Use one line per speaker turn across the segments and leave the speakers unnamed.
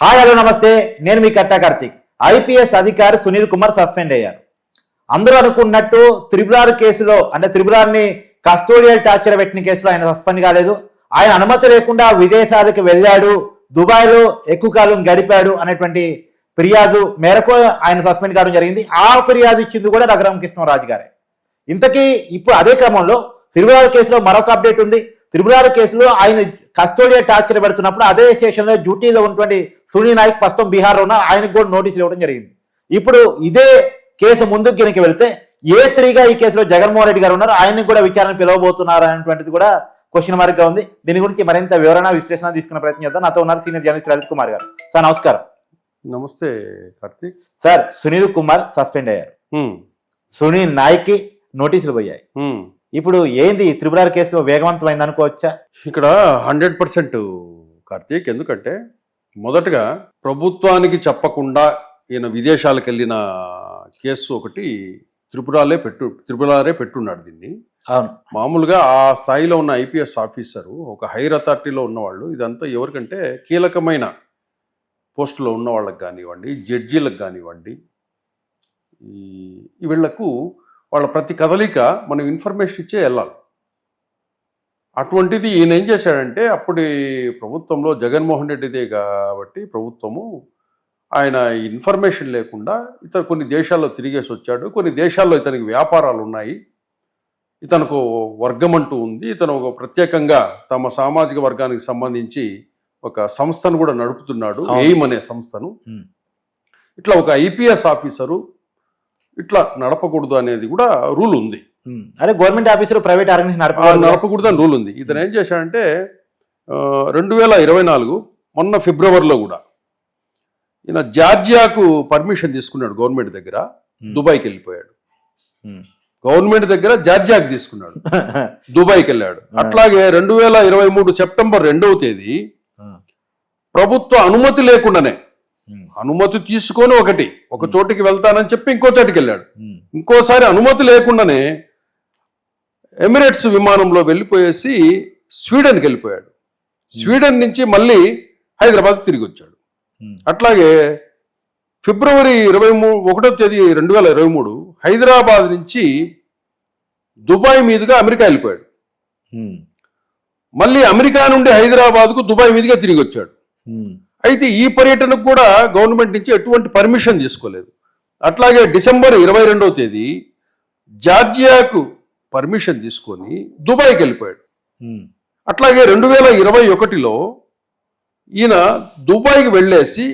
Hi hello నమస్తే. నేను మీ కట్టా Karthik. IPS అధికారి సునీల్ కుమార్ సస్పెండ్ అయ్యారు. అందరూ అనుకున్నట్టు త్రిబులార్ కేసులో అంటే త్రిపురార్ని కస్టోడియల్ టార్చర్ పెట్టిన కేసులో ఆయన సస్పెండ్ కాలేదు. ఆయన అనుమతి లేకుండా విదేశాలకు వెళ్ళాడు. దుబాయ్లో ఎక్కువ కాలం గడిపాడు అనేటువంటి ఫిర్యాదు మేరకు ఆయన సస్పెండ్ కావడం జరిగింది. ఆ ఫిర్యాదు ఇచ్చింది కూడా రఘురామ కృష్ణరాజు గారే. ఇంతకీ ఇప్పుడు అదే క్రమంలో త్రిపురారు కేసులో మరొక అప్డేట్ ఉంది. త్రిపురారు కేసులో ఆయన కస్టోడియా టార్చర్ పెడుతున్నప్పుడు అదే స్టేషన్లో డ్యూటీలో ఉన్నటువంటి సునీల్ నాయక్ ప్రస్తుతం బీహార్లో ఉన్న ఆయనకు కూడా నోటీసులు ఇవ్వడం జరిగింది. ఇప్పుడు ఇదే కేసు ముందుకు గినక వెళ్తే ఏ త్రీగా ఈ కేసులో జగన్మోహన్ రెడ్డి గారు ఉన్నారు. ఆయన్ని కూడా విచారణ పిలవబోతున్నారు అనేటువంటిది కూడా క్వశ్చన్ మార్క్గా ఉంది. దీని గురించి మరింత వివరణ విశ్లేషణ తీసుకునే ప్రయత్నం చేద్దాం. నాతో ఉన్నారు సీనియర్ జర్నలిస్ట్ లలిత్ కుమార్ గారు. సార్ నమస్కారం.
నమస్తే కార్తీక్.
సార్ సునీల్ కుమార్ సస్పెండ్ అయ్యారు. సునీల్ నాయక్కి నోటీసులు పోయాయి. ఇప్పుడు ఏంది త్రిపురార్ కేసు వేగవంతమైంది అనుకోవచ్చా?
ఇక్కడ హండ్రెడ్ పర్సెంట్ కార్తీక్ ఎందుకంటే మొదటగా ప్రభుత్వానికి చెప్పకుండా ఈయన విదేశాలకు వెళ్ళిన కేసు ఒకటి త్రిపురాలే పెట్టు త్రిపురాలే పెట్టున్నాడు దీన్ని.
అవును.
మామూలుగా ఆ స్థాయిలో ఉన్న ఐపీఎస్ ఆఫీసరు ఒక హైర్ అథారిటీలో ఉన్నవాళ్ళు ఇదంతా ఎవరికంటే కీలకమైన పోస్టులో ఉన్న వాళ్ళకి కానివ్వండి జడ్జీలకు కానివ్వండి ఈ వీళ్ళకు వాళ్ళ ప్రతి కదలిక మనం ఇన్ఫర్మేషన్ ఇచ్చే వెళ్ళాలి. అటువంటిది ఈయన ఏం చేశాడంటే అప్పటి ప్రభుత్వంలో జగన్మోహన్ రెడ్డిదే కాబట్టి ప్రభుత్వము ఆయన ఇన్ఫర్మేషన్ లేకుండా ఇతను కొన్ని దేశాల్లో తిరిగేసి వచ్చాడు. కొన్ని దేశాల్లో ఇతనికి వ్యాపారాలు ఉన్నాయి. ఇతనికి వర్గం అంటూ ఉంది. ఇతను ఒక ప్రత్యేకంగా తమ సామాజిక వర్గానికి సంబంధించి ఒక సంస్థను కూడా నడుపుతున్నాడు. ఎయిమ్ అనే సంస్థను. ఇట్లా ఒక ఐపీఎస్ ఆఫీసరు ఇట్లా నడపకూడదు అనేది కూడా రూల్ ఉంది.
అదే గవర్నమెంట్ ఆఫీసర్ ప్రైవేట్ ఆర్గనైజేషన్ నడపకూడదు.
అని రూల్ ఉంది ఇతను ఏం చేశాడంటే రెండు వేల ఇరవై నాలుగు మొన్న ఫిబ్రవరిలో కూడా ఈయన జార్జియాకు పర్మిషన్ తీసుకున్నాడు గవర్నమెంట్ దగ్గర. దుబాయ్కి వెళ్ళిపోయాడు. గవర్నమెంట్ దగ్గర జార్జియాకి తీసుకున్నాడు దుబాయ్కి వెళ్ళాడు. అట్లాగే రెండు వేల ఇరవై మూడు సెప్టెంబర్ రెండవ తేదీ. ప్రభుత్వ అనుమతి లేకుండానే. అనుమతి తీసుకొని ఒకటి ఒక చోటికి వెళ్తానని చెప్పి ఇంకో చోటికి వెళ్ళాడు. ఇంకోసారి అనుమతి లేకుండానే ఎమిరేట్స్ విమానంలో వెళ్ళిపోయేసి స్వీడన్కి వెళ్ళిపోయాడు స్వీడన్ నుంచి మళ్ళీ హైదరాబాద్ తిరిగి వచ్చాడు. అట్లాగే ఫిబ్రవరి ఇరవై మూడు ఒకటో తేదీ రెండు వేల ఇరవై మూడు హైదరాబాద్ నుంచి దుబాయ్ మీదుగా అమెరికా వెళ్ళిపోయాడు. మళ్ళీ అమెరికా నుండి హైదరాబాద్కు దుబాయ్ మీదుగా తిరిగి వచ్చాడు. అయితే ఈ పర్యటనకు కూడా గవర్నమెంట్ నుంచి ఎటువంటి పర్మిషన్ తీసుకోలేదు. అట్లాగే డిసెంబర్ ఇరవై రెండవ తేదీ జార్జియాకు పర్మిషన్ తీసుకొని దుబాయ్కి వెళ్ళిపోయాడు. అట్లాగే రెండు వేల ఇరవై ఒకటిలో ఈయన దుబాయ్కి వెళ్ళేసి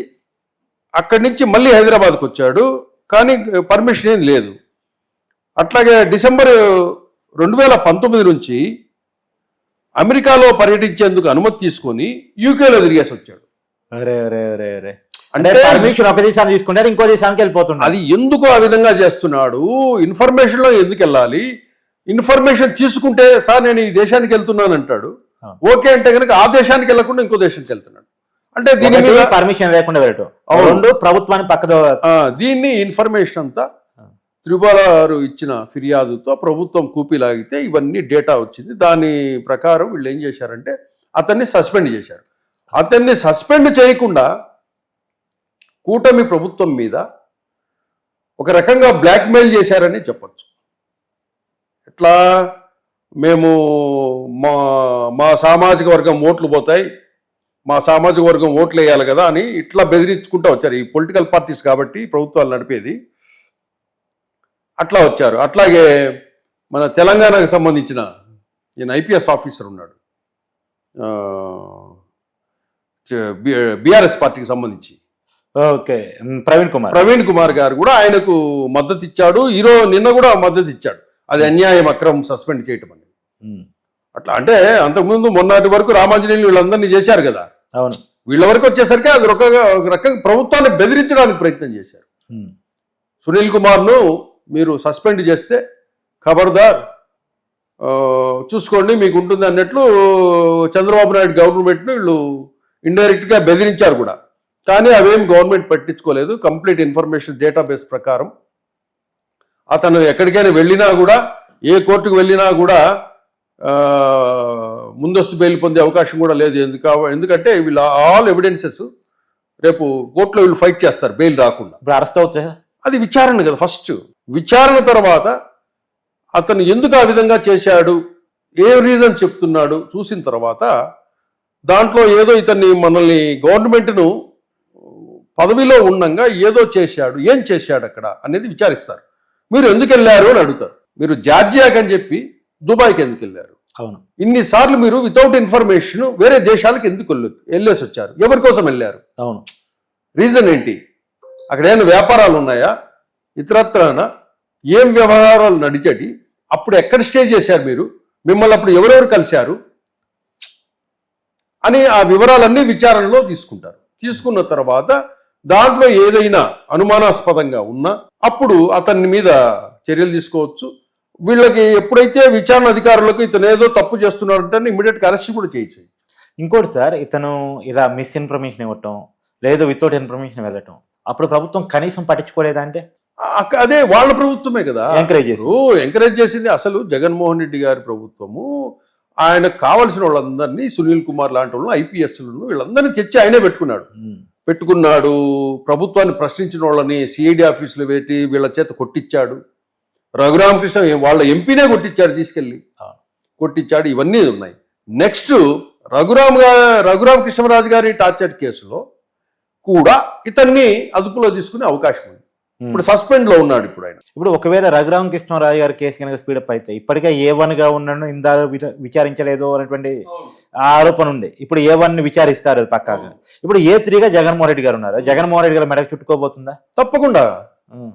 అక్కడి నుంచి మళ్ళీ హైదరాబాద్కి వచ్చాడు. కానీ పర్మిషన్ ఏం లేదు. అట్లాగే డిసెంబర్ రెండు వేల పంతొమ్మిది నుంచి అమెరికాలో పర్యటించేందుకు అనుమతి తీసుకొని యూకేలో తిరిగేసి వచ్చాడు.
అరే అరే అరే అరే. అంటే
అంటే
పర్మిషన్ ఒక దేశాన్ని తీసుకుంటారు ఇంకో దేశానికి వెళ్ళిపోతున్నారు
అది ఎందుకు ఆ విధంగా చేస్తున్నాడు? ఇన్ఫర్మేషన్లో ఎందుకు వెళ్ళాలి? ఇన్ఫర్మేషన్ తీసుకుంటే సార్ నేను ఈ దేశానికి వెళ్తున్నాను అంటాడు. ఓకే అంటే కనుక ఆ దేశానికి వెళ్ళకుండా ఇంకో దేశానికి వెళ్తున్నాడు. అంటే దీని మీద
పర్మిషన్ లేకుండా వెళ్ళటం. రెండు ప్రభుత్వాన్ని పక్కదో
ఆ, దీన్ని ఇన్ఫర్మేషన్ అంతా
ఆ.
త్రిపురారు ఇచ్చిన ఫిర్యాదుతో ప్రభుత్వం కూపీలాగితే ఇవన్నీ డేటా వచ్చింది. దాని ప్రకారం వీళ్ళు ఏం చేశారంటే అతన్ని సస్పెండ్ చేశారు. అతన్ని సస్పెండ్ చేయకుండా కూటమి ప్రభుత్వం మీద ఒక రకంగా బ్లాక్మెయిల్ చేశారని చెప్పొచ్చు. ఎట్లా? మేము మా మా సామాజిక వర్గం ఓట్లు పోతాయి మా సామాజిక వర్గం ఓట్లు వేయాలి కదా అని ఇట్లా బెదిరించుకుంటూ వచ్చారు. ఈ పొలిటికల్ పార్టీస్ కాబట్టి ప్రభుత్వాలు నడిపేది. అట్లా వచ్చారు. అట్లాగే మన తెలంగాణకు సంబంధించిన ఈయన ఐపీఎస్ ఆఫీసర్ ఉన్నాడు. బీఆర్ఎస్ పార్టీకి సంబంధించి.
ఓకే ప్రవీణ్ కుమార్.
ప్రవీణ్ కుమార్ గారు కూడా ఆయనకు మద్దతు ఇచ్చాడు. ఈరోజు నిన్న కూడా మద్దతు ఇచ్చాడు. అది అన్యాయం అక్రమం సస్పెండ్ చేయటం అని
ఉమ్.
అట్లా అంటే అంతకుముందు మొన్నటి వరకు రామాంజనేయులు వీళ్ళందరినీ చేశారు కదా.
అవును.
వీళ్ళ వరకు వచ్చేసరికి అది ఒక రకంగా ప్రభుత్వాన్ని బెదిరించడానికి ప్రయత్నం చేశారు. సునీల్ కుమార్ను మీరు సస్పెండ్ చేస్తే ఖబర్దార్ చూసుకోండి మీకు ఉంటుంది అన్నట్లు చంద్రబాబు నాయుడు గవర్నమెంట్ను వీళ్ళు ఇండైరెక్ట్గా బెదిరించారు కూడా. కానీ అవేం గవర్నమెంట్ పట్టించుకోలేదు. కంప్లీట్ ఇన్ఫర్మేషన్ డేటాబేస్ ప్రకారం. అతను ఎక్కడికైనా వెళ్ళినా కూడా ఏ కోర్టుకు వెళ్ళినా కూడా ముందస్తు బెయిల్ పొందే అవకాశం కూడా లేదు. ఎందుకు ఎందుకంటే వీళ్ళ ఆల్ ఎవిడెన్సెస్ రేపు కోర్టులో వీళ్ళు ఫైట్ చేస్తారు బెయిల్ రాకుండా.
ఇప్పుడు అరెస్ట్ అవుతుంది కదా
అది విచారణ కదా ఫస్ట్ విచారణ తర్వాత అతను ఎందుకు ఆ విధంగా చేశాడు? ఏ రీజన్ చెప్తున్నాడు? చూసిన తర్వాత దాంట్లో ఏదో ఇతన్ని మనల్ని గవర్నమెంట్ను పదవిలో ఉండంగా ఏదో చేశాడు ఏం చేశాడు అక్కడ అనేది విచారిస్తారు. మీరు ఎందుకు వెళ్ళారు అని అడుగుతారు. మీరు జార్జియాకి అని చెప్పి దుబాయ్కి ఎందుకు వెళ్ళారు?
అవును.
ఇన్నిసార్లు మీరు వితౌట్ ఇన్ఫర్మేషన్ వేరే దేశాలకు ఎందుకు వెళ్ళ వెళ్ళేసి వచ్చారు? ఎవరి కోసం వెళ్ళారు?
అవును.
రీజన్ ఏంటి? అక్కడ ఏమైనా వ్యాపారాలు ఉన్నాయా? ఇతరత్రాన ఏం వ్యవహారాలు నడిచేటి? అప్పుడు ఎక్కడ స్టే చేశారు మీరు? మిమ్మల్ని అప్పుడు ఎవరెవరు కలిశారు? అని ఆ వివరాలన్నీ విచారణలో తీసుకుంటారు. తీసుకున్న తర్వాత దాంట్లో ఏదైనా అనుమానాస్పదంగా ఉన్నా అప్పుడు అతని మీద చర్యలు తీసుకోవచ్చు. వీళ్ళకి ఎప్పుడైతే విచారణ అధికారులకు ఇతను ఏదో తప్పు చేస్తున్నాడంటే ఇమీడియట్ అరెస్ట్ కూడా చేయొచ్చు
ఇంకోటి సార్ ఇతను ఇలా మిస్ ఇన్ఫర్మేషన్ ఇవ్వటం లేదు వితౌట్ ఇన్ఫర్మేషన్ వెళ్ళటం అప్పుడు ప్రభుత్వం కనీసం పట్టించుకోలేదా అంటే?
అదే వాళ్ళ ప్రభుత్వమే కదా.
ఎంకరేజ్ చేసి
ఎంకరేజ్ చేసింది అసలు జగన్మోహన్ రెడ్డి గారి ప్రభుత్వము. ఆయనకు కావలసిన వాళ్ళందరినీ సునీల్ కుమార్ లాంటి వాళ్ళని ఐపీఎస్లను వీళ్ళందరినీ తెచ్చి ఆయనే పెట్టుకున్నాడు. పెట్టుకున్నాడు ప్రభుత్వాన్ని ప్రశ్నించిన వాళ్ళని సిఐడి ఆఫీసులో పెట్టి వీళ్ళ చేత కొట్టించాడు రఘురామకృష్ణ వాళ్ళ ఎంపీనే కొట్టించాడు తీసుకెళ్ళి. కొట్టించాడు ఇవన్నీ ఉన్నాయి నెక్స్ట్ రఘురామ్గా రఘురామ కృష్ణరాజు గారి టార్చర్ కేసులో కూడా ఇతన్ని అదుపులో తీసుకునే అవకాశం ఉంది. ఇప్పుడు సస్పెండ్లో ఉన్నాడు ఇప్పుడు ఆయన
ఇప్పుడు ఒకవేళ రఘురామ కృష్ణరాజు గారి కేసు కనుక స్పీడప్ అయితే ఇప్పటికే ఏ వన్గా ఉన్నాను ఇందా విచారించలేదు అనేటువంటి ఆరోపణ ఉంది. ఇప్పుడు ఏ వన్ విచారిస్తారు అది పక్కాగా. ఇప్పుడు ఏ త్రీగా జగన్మోహన్ రెడ్డి గారు ఉన్నారు. జగన్మోహన్ రెడ్డి గారు మెడకు చుట్టుకోబోతుందా?
తప్పకుండా.
ఉమ్.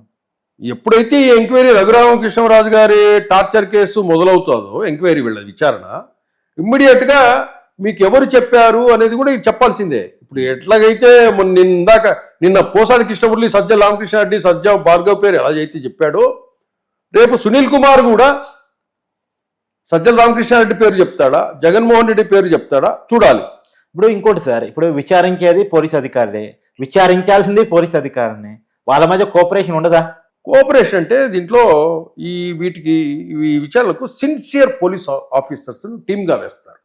ఎప్పుడైతే ఈ ఎంక్వైరీ రఘురామకృష్ణరాజు గారి టార్చర్ కేసు మొదలవుతుందో ఎంక్వైరీ వీళ్ళ విచారణ ఇమ్మీడియట్గా మీకు ఎవరు చెప్పారు అనేది కూడా చెప్పాల్సిందే. ఇప్పుడు ఎట్లాగైతే మొన్న నిందాక నిన్న పోసాని కృష్ణమురళి సజ్జ రామకృష్ణ రెడ్డి సజ్జ భార్గవ్ పేరు ఎలా అయితే చెప్పాడో రేపు సునీల్ కుమార్ కూడా సజ్జల రామకృష్ణారెడ్డి పేరు చెప్తాడా జగన్మోహన్ రెడ్డి పేరు చెప్తాడా చూడాలి.
ఇప్పుడు ఇంకోటి సార్ ఇప్పుడు విచారించేది పోలీస్ అధికారులే. విచారించాల్సింది పోలీస్ అధికారులనే. వాళ్ళ మధ్య కోఆపరేషన్ ఉండదా?
కోఆపరేషన్ అంటే దీంట్లో ఈ వీటికి ఈ విచారణకు సిన్సియర్ పోలీస్ ఆఫీసర్స్ టీమ్గా వేస్తారు.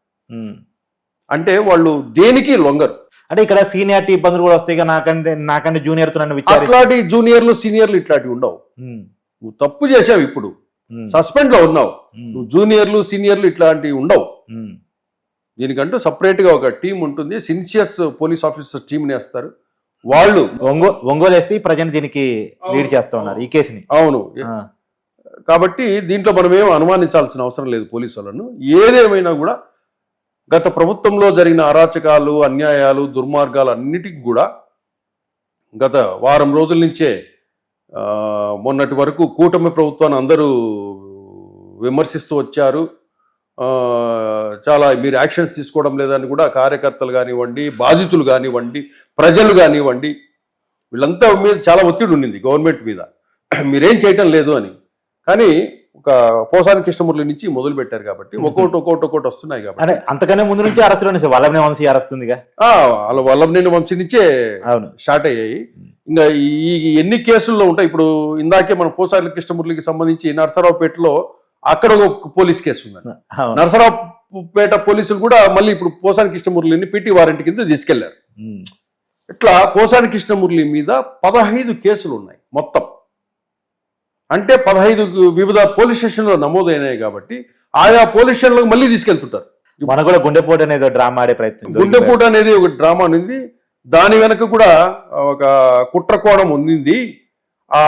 అంటే వాళ్ళు దేనికి లొంగరు?
అంటే ఇక్కడ సీనియారిటీ ఇబ్బందులు కూడా వస్తాయి నాకంటే నాకంటే జూనియర్ నన్ను
అట్లాంటి జూనియర్లు సీనియర్లు ఇట్లాంటివి ఉండవు. నువ్వు తప్పు చేసావు ఇప్పుడు. సస్పెండ్లో ఉన్నావు. నువ్వు జూనియర్లు సీనియర్లు ఇట్లాంటివి ఉండవు. దీనికంటూ separate గా ఒక టీం ఉంటుంది. సిన్సియర్స్ పోలీస్ ఆఫీసర్ టీంని వేస్తారు. వాళ్ళు
ఒంగో ఒంగోలు ఎస్పీ ప్రజెంట్ దీనికి లీడ్ చేస్తా ఉన్నారు ఈ కేసుని.
అవును. కాబట్టి దీంట్లో మనం ఏం అనుమానించాల్సిన అవసరం లేదు పోలీసు వాళ్ళను. ఏదేమైనా కూడా గత ప్రభుత్వంలో జరిగిన అరాచకాలు అన్యాయాలు దుర్మార్గాలు అన్నిటికి కూడా గత వారం రోజుల నుంచే మొన్నటి వరకు కూటమి ప్రభుత్వాన్ని అందరూ విమర్శిస్తూ వచ్చారు. చాలా మీరు యాక్షన్స్ తీసుకోవడం లేదని కూడా కార్యకర్తలు కానివ్వండి బాధితులు కానివ్వండి ప్రజలు కానివ్వండి వీళ్ళంతా మీద చాలా ఒత్తిడి ఉండింది గవర్నమెంట్ మీద. మీరేం చేయటం లేదు అని. కానీ ఒక పోసాని కృష్ణమురళి నుంచి మొదలు పెట్టారు కాబట్టి ఒక్కొక్కటి ఒక్కొక్కటి ఒక్కొక్కటి వస్తున్నాయి కాబట్టి.
అంటే అంతకన్నా ముందు నుంచి అరెస్ట్లోనే వల్లభనే వంశీ అరెస్ట్ ఉందిగా
వాళ్ళ వల్లభనేని వంశీ నుంచే స్టార్ట్ అయ్యాయి. ఇంకా ఈ ఎన్ని కేసుల్లో ఉంటాయి? ఇప్పుడు ఇందాకే మన పోసాని కృష్ణమురళికి సంబంధించి నరసరావుపేటలో అక్కడ ఒక పోలీస్ కేసు ఉందండి. నరసరావుపేట పోలీసులు కూడా మళ్ళీ ఇప్పుడు పోసాని కృష్ణమురళిని పిటి వారెంట్ కింద
తీసుకెళ్ళారు.
ఇట్లా పోసాని కృష్ణమురళి మీద పదహైదు కేసులు ఉన్నాయి మొత్తం. అంటే పదహైదు వివిధ పోలీస్ స్టేషన్లో నమోదైనాయి కాబట్టి ఆయా పోలీస్ స్టేషన్లకు మళ్ళీ తీసుకెళ్తుంటారు.
మన కూడా గుండెపోటు అనేది డ్రామా ఆడే ప్రయత్నం
గుండెపూట అనేది ఒక డ్రామా ఉంది. దాని వెనక కూడా ఒక కుట్రకోణం ఉంది. ఆ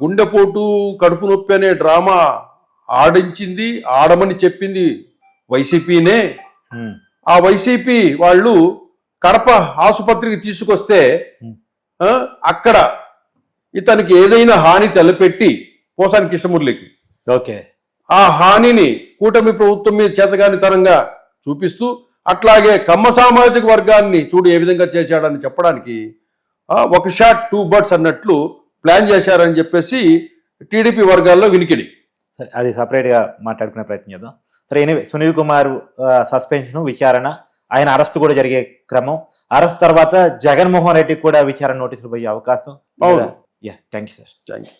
గుండెపోటు కడుపు నొప్పి అనే డ్రామా ఆడించింది ఆడమని చెప్పింది వైసీపీనే. ఆ వైసీపీ వాళ్ళు కడప ఆసుపత్రికి తీసుకొస్తే అక్కడ ఇతనికి ఏదైనా హాని తలపెట్టి పోసాని కృష్ణమురళికి
ఓకే.
ఆ హానిని కూటమి ప్రభుత్వం మీద చేతగానితనంగా చూపిస్తూ అట్లాగే కమ్మ సామాజిక వర్గాన్ని చూడు ఏ విధంగా చేశాడని చెప్పడానికి ఒక షాట్ టూ బర్డ్స్ అన్నట్లు ప్లాన్ చేశారని చెప్పేసి టీడీపీ వర్గాల్లో వినికిడి.
సరే అది సపరేట్గా మాట్లాడుకునే ప్రయత్నం చేద్దాం. సరే ఎనివే సునీల్ కుమార్ సస్పెన్షన్ విచారణ ఆయన అరెస్ట్ కూడా జరిగే క్రమం. అరెస్ట్ తర్వాత జగన్మోహన్ రెడ్డి కూడా విచారణ నోటీసులు పోయే అవకాశం. Yeah, thank you, sir.
Thank you.